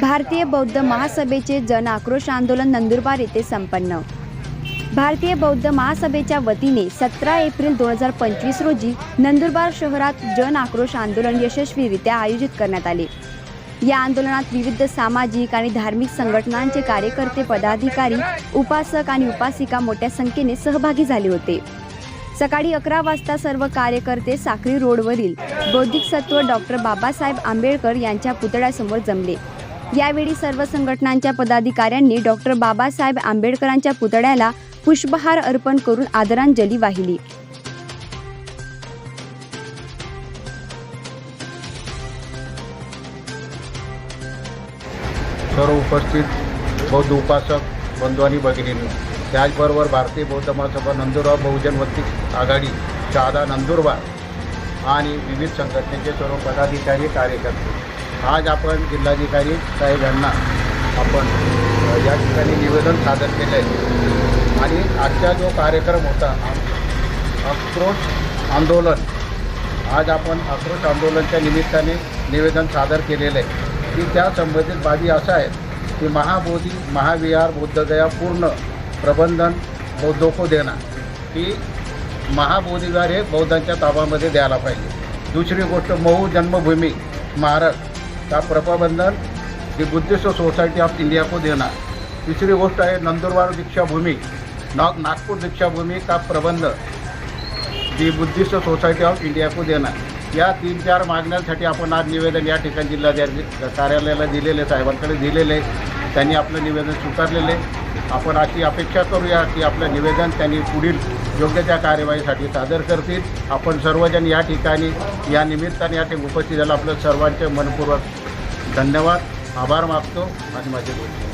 भारतीय बौद्ध महासभेचे जन आक्रोश आंदोलन नंदुरबार येथे संपन्न. भारतीय बौद्ध महासभेच्या वतीने सतरा एप्रिल दोन हजार पंचवीस रोजी नंदुरबार शहरात जन आक्रोश आंदोलन यशस्वीरित्या आयोजित करण्यात आले. या आंदोलनात विविध सामाजिक आणि धार्मिक संघटनांचे कार्यकर्ते पदाधिकारी उपासक आणि उपासिका मोठ्या संख्येने सहभागी झाले होते. सकाळी अकरा वाजता सर्व कार्यकर्ते साखळी रोडवरील बौद्धिक सत्व डॉक्टर बाबासाहेब आंबेडकर यांच्या पुतळ्यासमोर जमले. यावेळी सर्व संघटनांच्या पदाधिकाऱ्यांनी डॉक्टर बाबासाहेब आंबेडकरांच्या पुतळ्याला पुष्पहार अर्पण करून आदरांजली वाहिली. सर्व उपस्थित बौद्ध उपासक बंधू आणि भगिनींनो त्याचबरोबर भारतीय बौद्ध महासभा नंदुरबार बहुजन वंचित आघाडी शहादा नंदुरबार आणि विविध संघटनेचे सर्व पदाधिकारी कार्यकर्ते. आज आपण जिल्हाधिकारी साहेब यांना आपण या ठिकाणी निवेदन सादर केले आहे आणि आजचा जो कार्यक्रम होता आक्रोश आंदोलन आज आपण आक्रोश आंदोलनच्या निमित्ताने निवेदन सादर केलेलं आहे की त्या संबंधित बाबी अशा आहेत की महाबोधी महाविहार बुद्धगया पूर्ण प्रबंधन बौद्धो को देना की महाबोधिगार हे बौद्धांच्या ताबामध्ये द्यायला पाहिजे. दुसरी गोष्ट मऊ जन्मभूमी स्मारक का प्रबंधन the Buddhist society of India को देना तिसरी गोष्ट आहे नंदुरबार दीक्षाभूमी ना नागपूर दीक्षाभूमी का प्रबंध the Buddhist society of India को देना या तीन चार मागण्यांसाठी आपण आज निवेदन या ठिकाणी जिल्हाधिकारी कार्यालयाला दिलेले साहेबांकडे दिलेले. त्यांनी आपलं निवेदन स्वीकारलेले. आपण अशी अपेक्षा करूया की आपलं निवेदन त्यांनी पुढील योग्य त्या कार्यवाहीसाठी सादर करतील. आपण सर्वजण या ठिकाणी या निमित्ताने या ठिकाणी उपस्थित झालं. आपलं सर्वांचे मनपूर्वक धन्यवाद. आभार मागतो आणि माझे बोलतो